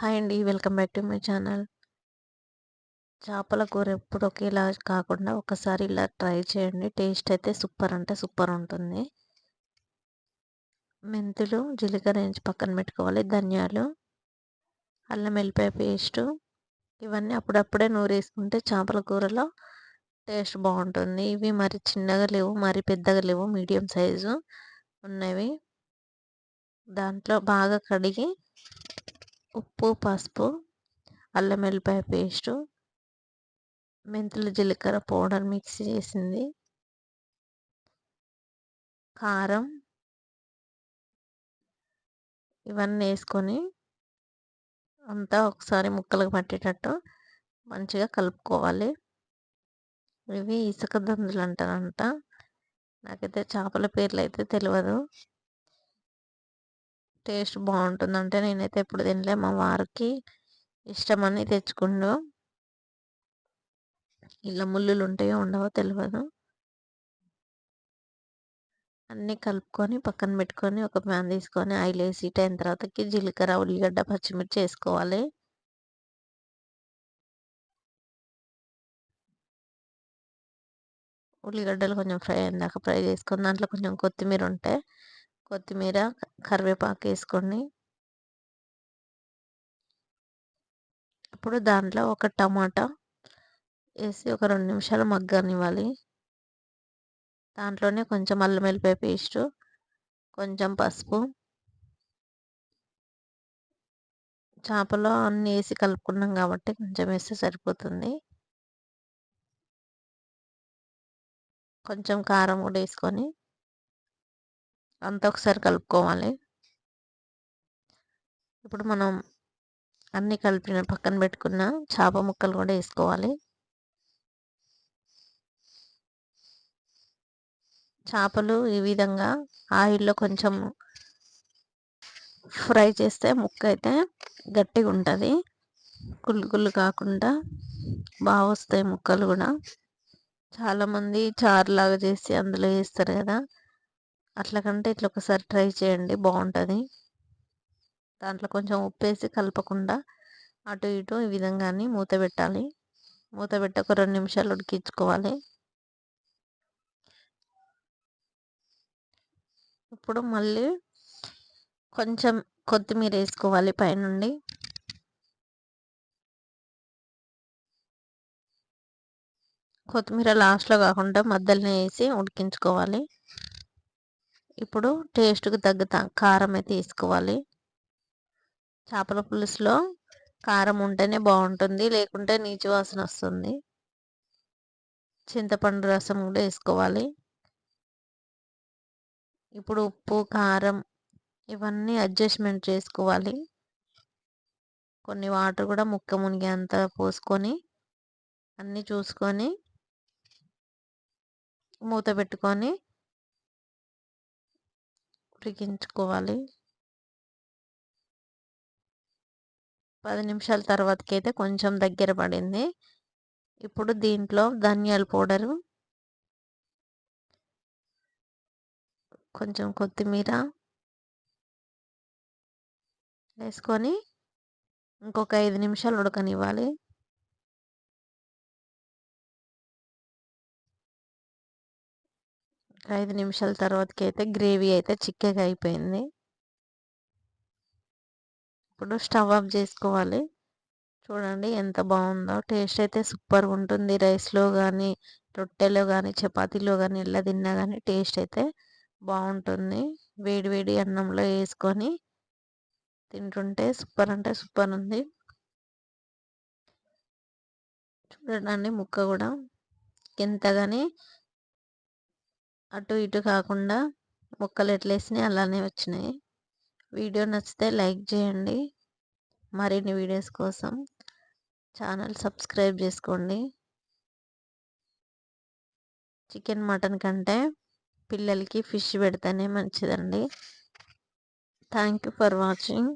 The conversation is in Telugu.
హాయ్ అండి. Welcome back to my channel. చేపల కూర ఎప్పుడు ఒకేలా కాకుండా ఒకసారి ఇలా ట్రై చేయండి. టేస్ట్ అయితే సూపర్ అంటే సూపర్ ఉంటుంది. మెంతులు జీలకర్ర వేయించి పక్కన పెట్టుకోవాలి. ధనియాలు అల్లం వెల్లిపాయ పేస్టు ఇవన్నీ అప్పుడప్పుడే నూరేసుకుంటే చేపల కూరలో టేస్ట్ బాగుంటుంది. ఇవి మరి చిన్నగా లేవు మరి పెద్దగా లేవు మీడియం సైజు ఉన్నవి. దాంట్లో బాగా కడిగి ఉప్పు పసుపు అల్లం వెల్లిపాయ పేస్టు మెంతులు జీలకర్ర పౌడర్ మిక్స్ చేసింది. కారం ఇవన్నీ వేసుకొని అంతా ఒకసారి ముక్కలకు పట్టేటట్టు మంచిగా కలుపుకోవాలి. ఇవి ఇసుక దందులు అంటారంట. నాకైతే చేపల పేర్లు అయితే తెలియదు టేస్ట్ బాగుంటుంది. అంటే నేనైతే ఎప్పుడు తినలే. మా వారికి ఇష్టమని తెచ్చుకుండు. ఇలా ముళ్ళులు ఉంటాయో ఉండవో తెలియదు అన్నీ కలుపుకొని పక్కన పెట్టుకొని ఒక ప్యాన్ తీసుకొని ఆయిల్ వేసి అయిన తర్వాతకి జీలకర్ర ఉల్లిగడ్డ పచ్చిమిర్చి వేసుకోవాలి. ఉల్లిగడ్డలు కొంచెం ఫ్రై అయిందాక ఫ్రై చేసుకొని దాంట్లో కొంచెం కొత్తిమీర ఉంటే కొత్తిమీర కరివేపాకు వేసుకొని ఇప్పుడు దాంట్లో ఒక టమాటా వేసి ఒక రెండు నిమిషాలు మగ్గనివ్వాలి. దాంట్లోనే కొంచెం అల్లం వెల్లిపాయ పేస్ట్ కొంచెం పసుపు చేపలో అన్నీ వేసి కలుపుకున్నాం కాబట్టి కొంచెం వేస్తే సరిపోతుంది. కొంచెం కారం కూడా వేసుకొని అంతా ఒకసారి కలుపుకోవాలి. ఇప్పుడు మనం అన్నీ కలిపిన పక్కన పెట్టుకున్న చేప ముక్కలు కూడా వేసుకోవాలి. చేపలు ఈ విధంగా ఆయిల్లో కొంచెం ఫ్రై చేస్తే ముక్క అయితే గట్టిగా ఉంటుంది. కుళ్ళు కుళ్ళు కాకుండా బాగా వస్తాయి ముక్కలు కూడా. చాలామంది చారులాగా చేసి అందులో వేస్తారు కదా. అట్లా కంటే ఇట్లా ఒకసారి ట్రై చేయండి. బాగుంటుంది. దాంట్లో కొంచెం ఉప్పు వేసి కలపకుండా అటు ఇటు ఈ విధంగానే మూత పెట్టాలి. మూత పెట్టి ఒక రెండు నిమిషాలు ఉడికించుకోవాలి. ఇప్పుడు మళ్ళీ కొంచెం కొత్తిమీర వేసుకోవాలి పైనుండి. కొత్తిమీర లాస్ట్లో కాకుండా మధ్యలోనే వేసి ఉడికించుకోవాలి. ఇప్పుడు టేస్ట్కి తగ్గ కారం అయితే వేసుకోవాలి. చేపల పులుసులో కారం ఉంటేనే బాగుంటుంది లేకుంటే నీచు వాసన వస్తుంది. చింతపండు రసం కూడా వేసుకోవాలి. ఇప్పుడు ఉప్పు కారం ఇవన్నీ అడ్జస్ట్మెంట్ చేసుకోవాలి. కొన్ని వాటర్ కూడా ముక్క మునిగి అంత పోసుకొని అన్నీ చూసుకొని మూత పెట్టుకొని ఉడికించుకోవాలి పది నిమిషాల తర్వాతకి అయితే కొంచెం దగ్గర పడింది. ఇప్పుడు దీంట్లో ధనియాల పౌడరు కొంచెం కొత్తిమీర వేసుకొని ఇంకొక ఐదు నిమిషాలు ఉడకనివ్వాలి. ఐదు నిమిషాల తర్వాతకి అయితే గ్రేవీ అయితే చిక్కగా అయిపోయింది. ఇప్పుడు స్టవ్ ఆఫ్ చేసుకోవాలి. చూడండి ఎంత బాగుందో. టేస్ట్ అయితే సూపర్ ఉంటుంది. రైస్లో కానీ రొట్టెలో కానీ చపాతీలో కానీ ఎలా తిన్నా కానీ టేస్ట్ అయితే బాగుంటుంది. వేడివేడి అన్నంలో వేసుకొని తింటుంటే సూపర్ అంటే సూపర్ ఉంది. చూడండి ముక్క కూడా. ఎంతగాని అటు ఇటు కాకుండా ముక్కలు ఎట్లా వేసినాయి అలానే వచ్చినాయి. వీడియో నచ్చితే లైక్ చేయండి. మరిన్ని వీడియోస్ కోసం ఛానల్ సబ్స్క్రైబ్ చేసుకోండి. చికెన్ మటన్ కంటే పిల్లలకి ఫిష్ పెడితేనే మంచిదండి. Thank you for watching.